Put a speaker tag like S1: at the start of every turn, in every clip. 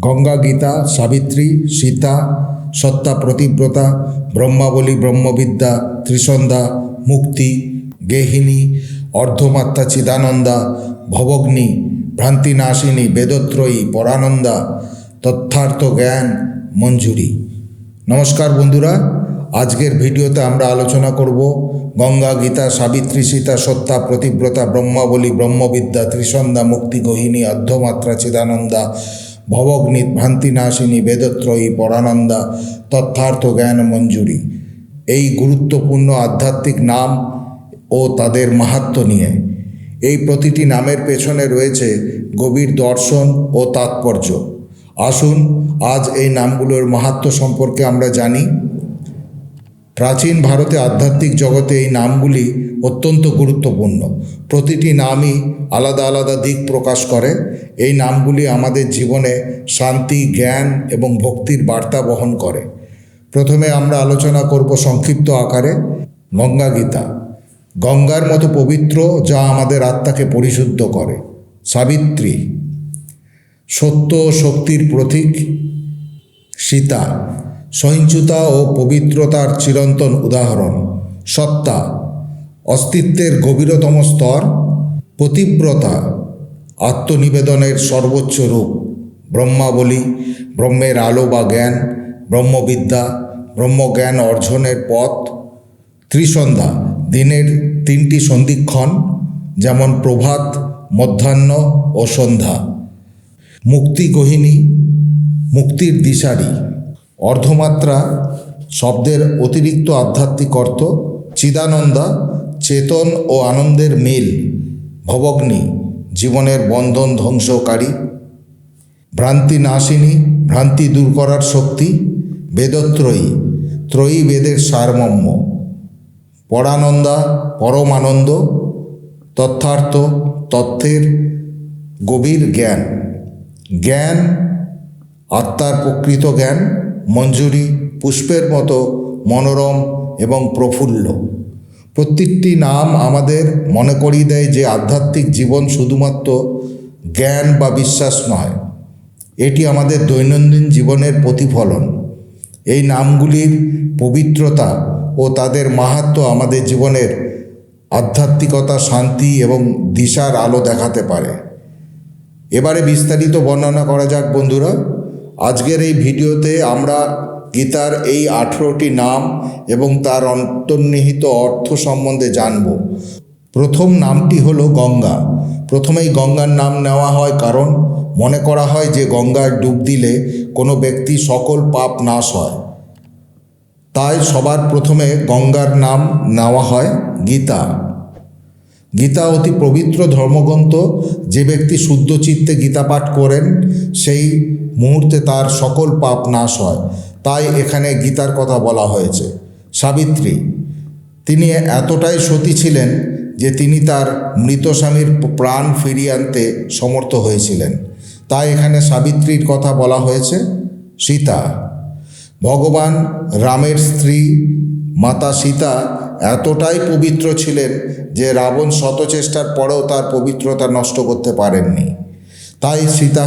S1: গঙ্গা গীতা, সাবিত্রী, সীতা, সত্তা প্রতিব্রতা, ব্রহ্মাবলী, ব্রহ্মবিদ্যা, ত্রিসন্ধ্যা, মুক্তি, গেহিনী অর্ধমাত্রা চিদানন্দা, ভবগ্নি, ভ্রান্তিনাশিনী, বেদত্রয়ী, পরানন্দা তথ্যার্থ জ্ঞান, মঞ্জুরি। নমস্কার বন্ধুরা, আজকের ভিডিওতে আমরা আলোচনা করব গঙ্গা গীতা, সাবিত্রী, সীতা, সত্তা প্রতিব্রতা, ব্রহ্মাবলী, ব্রহ্মবিদ্যা, ত্রিসন্ধ্যা, মুক্তি, গহিনী অর্ধমাত্রা চিদানন্দা ভবগ্নি ভ্রান্তিনাশিনী বেদত্রয়ী পরানন্দা তথ্যার্থ জ্ঞান মঞ্জুরি এই গুরুত্বপূর্ণ আধ্যাত্মিক নাম ও তাদের মাহাত্ম নিয়ে। এই প্রতিটি নামের পেছনে রয়েছে গভীর দর্শন ও তাৎপর্য। আসুন, আজ এই নামগুলোর মাহাত্ম সম্পর্কে আমরা জানি। প্রাচীন ভারতে আধ্যাত্মিক জগতে এই নামগুলি অত্যন্ত গুরুত্বপূর্ণ। প্রতিটি নামই আলাদা আলাদা দিক প্রকাশ করে। এই নামগুলি আমাদের জীবনে শান্তি, জ্ঞান এবং ভক্তির বার্তা বহন করে। প্রথমে আমরা আলোচনা করব সংক্ষিপ্ত আকারে গঙ্গা গীতা। গঙ্গার মতো পবিত্র যা আমাদের আত্মাকে পরিশুদ্ধ করে। সাবিত্রী। সত্য শক্তির প্রতীক সীতা। সহিংসুতা ও পবিত্রতার চিরন্তন উদাহরণ। সত্তা, অস্তিত্বের গভীরতম স্তর। পতিব্রতা, আত্মনিবেদনের সর্বোচ্চ রূপ। ব্রহ্মাবলী, ব্রহ্মের আলো বা জ্ঞান, ব্রহ্মবিদ্যা, ব্রহ্মজ্ঞান অর্জনের পথ। ত্রিসন্ধ্যা, দিনের তিনটি সন্ধিক্ষণ, যেমন প্রভাত, মধ্যাহ্ন ও সন্ধ্যা। মুক্তি গহিনী, মুক্তির দিশারি। অর্ধমাত্রা শব্দের অতিরিক্ত আধ্যাত্মিক অর্থ চিদানন্দা, চেতন ও আনন্দের মিল, ভবগ্নি, জীবনের বন্ধন ধ্বংসকারী, ভ্রান্তি নাশিনী, ভ্রান্তি দূর করার শক্তি, বেদত্রয়ী, ত্রয়ী বেদের সারমর্ম, পরানন্দা, পরমানন্দ তথ্যার্থ তথ্যের গভীর জ্ঞান জ্ঞান, আত্মার প্রকৃত জ্ঞান মঞ্জুরি, পুষ্পের মতো মনোরম এবং প্রফুল্ল। প্রত্যেকটি নাম আমাদের মনে করিয়ে দেয় যে আধ্যাত্মিক জীবন শুধুমাত্র জ্ঞান বা বিশ্বাস নয়। এটি আমাদের দৈনন্দিন জীবনের প্রতিফলন। এই নামগুলির পবিত্রতা ও তাদের মাহাত্ম আমাদের জীবনের আধ্যাত্মিকতা, শান্তি এবং দিশার আলো দেখাতে পারে। এবারে বিস্তারিত বর্ণনা করা যাক বন্ধুরা। আজকের এই ভিডিওতে আমরা গীতার এই আঠেরোটি নাম এবং তার অন্তর্নিহিত অর্থ সম্বন্ধে জানব। প্রথম নামটি হলো গঙ্গা। প্রথমেই গঙ্গার নাম নেওয়া হয় কারণ মনে করা হয় যে গঙ্গায় ডুব দিলে কোনো ব্যক্তি সকল পাপ নাশ হয়। তাই সবার প্রথমে গঙ্গার নাম নেওয়া হয় গীতা। গীতা অতি পবিত্র ধর্মগ্রন্থ। যে ব্যক্তি শুদ্ধ চিত্তে গীতা পাঠ করেন, সেই মুহূর্তে তার সকল পাপ নাশ হয়। তাই এখানে গীতার কথা বলা হয়েছে। সাবিত্রী, তিনি এতটাই সতী ছিলেন যে তিনি তার মৃত স্বামীর প্রাণ ফিরিয়ে আনতে সমর্থ হয়েছিলেন। তাই এখানে সাবিত্রীর কথা বলা হয়েছে, সীতা, ভগবান রামের স্ত্রী মাতা সীতা এতটাই পবিত্র ছিলেন যে রাবণ শত চেষ্টার পরেও তার পবিত্রতা নষ্ট করতে পারেননি। তাই সীতা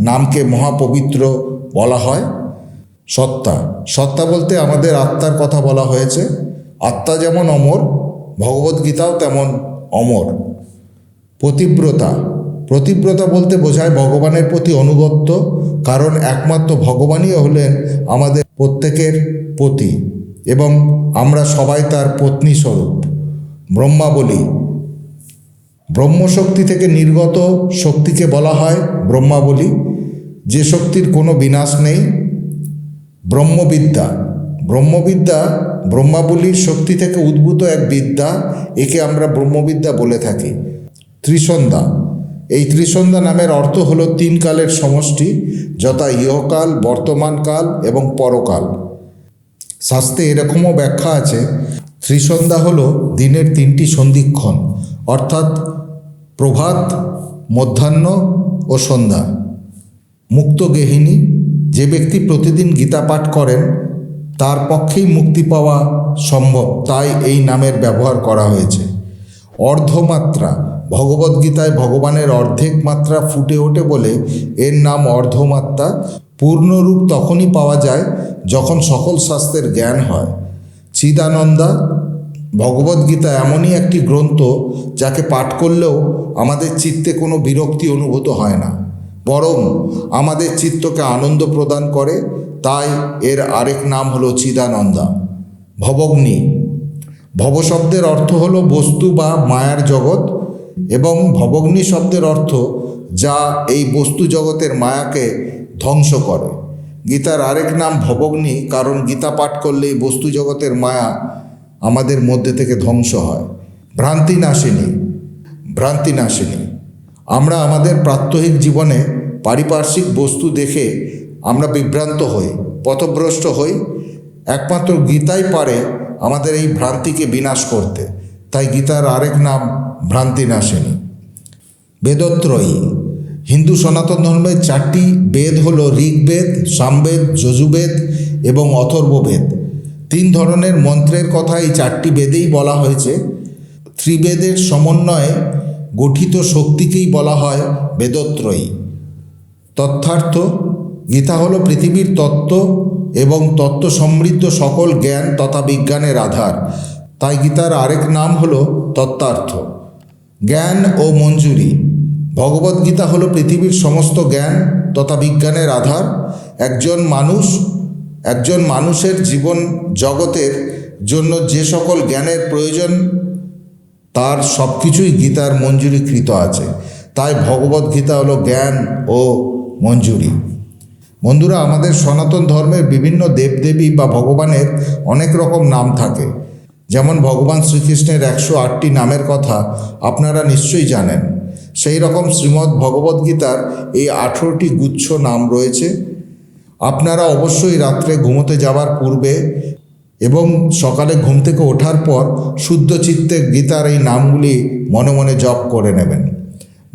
S1: নামকে মহাপবিত্র বলা হয়। সত্তা। সত্তা বলতে আমাদের আত্মার কথা বলা হয়েছে। আত্মা যেমন অমর ভগবদ্গীতাও তেমন অমর। প্রতিব্রতা প্রতিব্রতা বলতে বোঝায় ভগবানের প্রতি অনুগত্য, কারণ একমাত্র ভগবানই হলেন আমাদের প্রত্যেকের পতি এবং আমরা সবাই তার পত্নী স্বরূপ। ব্রহ্মাবলী ব্রহ্মশক্তি থেকে নির্গত শক্তিকে বলা হয় ব্রহ্মাবলী যে শক্তির কোনো বিনাশ নেই। ব্রহ্মবিদ্যা। ব্রহ্মবিদ্যা ব্রহ্মাবলীর শক্তি থেকে উদ্ভূত এক বিদ্যা, একে আমরা ব্রহ্মবিদ্যা বলে থাকি। ত্রিসন্ধ্যা। এই ত্রিসন্ধ্যা নামের অর্থ হলো তিন কালের সমষ্টি, যথা ইহকাল বর্তমানকাল এবং পরকাল। শাস্ত্রে এরকমও ব্যাখ্যা আছে। ত্রিসন্ধ্যা হলো দিনের তিনটি সন্ধিক্ষণ, অর্থাৎ প্রভাত, মধ্যাহ্ন ও সন্ধ্যা। মুক্ত গেহিনী যে ব্যক্তি প্রতিদিন গীতা পাঠ করেন, তার পক্ষেই মুক্তি পাওয়া সম্ভব, তাই এই নামের ব্যবহার করা হয়েছে। অর্ধমাত্রা, ভগবদ্গীতায় ভগবানের অর্ধেক মাত্রা ফুটে ওঠে বলে এর নাম অর্ধমাত্রা। পূর্ণরূপ তখনই পাওয়া যায় যখন সকল শাস্ত্রের জ্ঞান হয়, চিদানন্দা ভগবদ্গীতা এমনই একটি গ্রন্থ যাকে পাঠ করলেও আমাদের চিত্তে কোনো বিরক্তি অনুভূত হয় না। বরং আমাদের চিত্তকে আনন্দ প্রদান করে, তাই এর আরেক নাম হলো চিদানন্দা। ভবগ্নি। ভব শব্দের অর্থ হল বস্তু বা মায়ার জগৎ এবং ভবগ্নি শব্দের অর্থ যা এই বস্তু জগতের মায়াকে ধ্বংস করে। গীতার আরেক নাম ভবগ্নি, কারণ গীতা পাঠ করলে এই বস্তু জগতের মায়া আমাদের মধ্যে থেকে ধ্বংস হয়। ভ্রান্তি নাশিনী ভ্রান্তি নাশিনী আমরা আমাদের প্রাত্যহিক জীবনে পারিপার্শ্বিক বস্তু দেখে আমরা বিভ্রান্ত হই, পথভ্রষ্ট হই। একমাত্র গীতাই পারে আমাদের এই ভ্রান্তিকে বিনাশ করতে। তাই গীতার আরেক নাম ভ্রান্তি নাশিনী বেদত্রয়ী। হিন্দু সনাতন ধর্মের চারটি বেদ হল ঋগ্বেদ, সামবেদ, যজুবেদ এবং অথর্ববেদ। তিন ধরনের মন্ত্রের কথা এই চারটি বেদেই বলা হয়েছে। ত্রিবেদের সমন্বয়ে গঠিত শক্তিকেই বলা হয় বেদত্রয়ী। তথ্যার্থ, গীতা হলো পৃথিবীর তত্ত্ব এবং তত্ত্ব সমৃদ্ধ সকল জ্ঞান তথা বিজ্ঞানের আধার। তাই গীতার আরেক নাম হলো তত্ত্বার্থ। জ্ঞান ও মঞ্জুরি। ভগবদ্গীতা হলো পৃথিবীর সমস্ত জ্ঞান তথা বিজ্ঞানের আধার। একজন মানুষ, একজন মানুষের জীবন জগতের জন্য যে সকল জ্ঞানের প্রয়োজন, তার সব কিছুই গীতার মঞ্জুরিকৃত আছে। তাই ভগবদ্গীতা হলো জ্ঞান ও মঞ্জুরি। বন্ধুরা, আমাদের সনাতন ধর্মের বিভিন্ন দেবদেবী বা ভগবানের অনেক রকম নাম থাকে। যেমন ভগবান শ্রীকৃষ্ণের একশো আটটি নামের কথা আপনারা নিশ্চয়ই জানেন। সেই রকম শ্রীমদ্ ভগবদ্গীতার এই আঠেরোটি গুচ্ছ নাম রয়েছে। আপনারা অবশ্যই রাত্রে ঘুমোতে যাওয়ার পূর্বে এবং সকালে ঘুম থেকে ওঠার পর শুদ্ধ চিত্তে গীতার এই নামগুলি মনে মনে জপ করে নেবেন।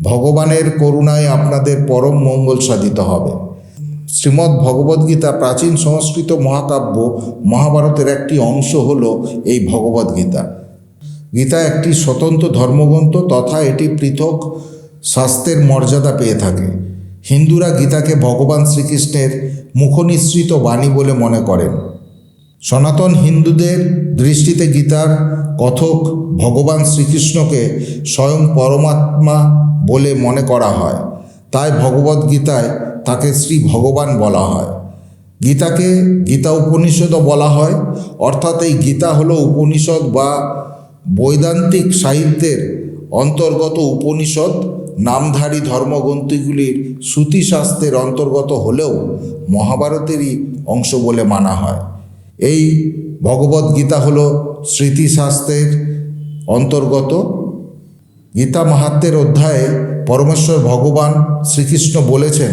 S1: ভগবানের করুণায় আপনাদের পরম মঙ্গল সাধিত হবে। শ্রীমদ্ ভগবদ্গীতা প্রাচীন সংস্কৃত মহাকাব্য মহাভারতের একটি অংশ হল এই ভগবদ্গীতা গীতা একটি স্বতন্ত্র ধর্মগ্রন্থ তথা এটি পৃথক শাস্ত্রের মর্যাদা পেয়ে থাকে। হিন্দুরা গীতাকে ভগবান শ্রীকৃষ্ণের মুখনিসৃত বাণী বলে মনে করেন। সনাতন হিন্দুদের দৃষ্টিতে গীতার কথক ভগবান শ্রীকৃষ্ণকে স্বয়ং পরমাত্মা বলে মনে করা হয়। তাই ভগবদ্গীতায় তাকে শ্রী ভগবান বলা হয়। গীতাকে গীতা উপনিষদও বলা হয়, অর্থাৎ এই গীতা হল উপনিষদ বা বৈদান্তিক সাহিত্যের অন্তর্গত উপনিষদ নামধারী ধর্মগ্রন্থগুলির শ্রুতিশাস্ত্রের অন্তর্গত হলেও মহাভারতেরই অংশ বলে মানা হয়। এই ভগবদ্গীতা হল স্মৃতিশাস্ত্রের অন্তর্গত। গীতা মাহাত্মের অধ্যায়ে পরমেশ্বর ভগবান শ্রীকৃষ্ণ বলেছেন,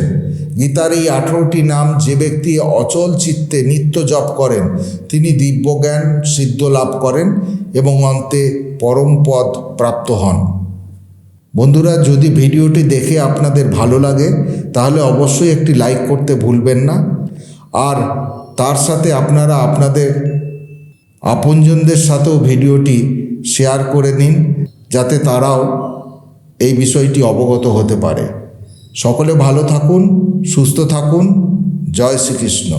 S1: গীতার এই আঠেরোটি নাম যে ব্যক্তি অচল চিত্তে নিত্য জপ করেন, তিনি দিব্যজ্ঞান সিদ্ধ লাভ করেন এবং অন্তে পরম পদ প্রাপ্ত হন। বন্ধুরা, যদি ভিডিওটি দেখে আপনাদের ভালো লাগে, তাহলে অবশ্যই একটি লাইক করতে ভুলবেন না। আর তার সাথে আপনারা আপনাদের আপনজনদের সাথেও ভিডিওটি শেয়ার করে নিন, যাতে তারাও এই বিষয়টি অবগত হতে পারে। সকলে ভালো থাকুন, সুস্থ থাকুন। জয় শ্রীকৃষ্ণ।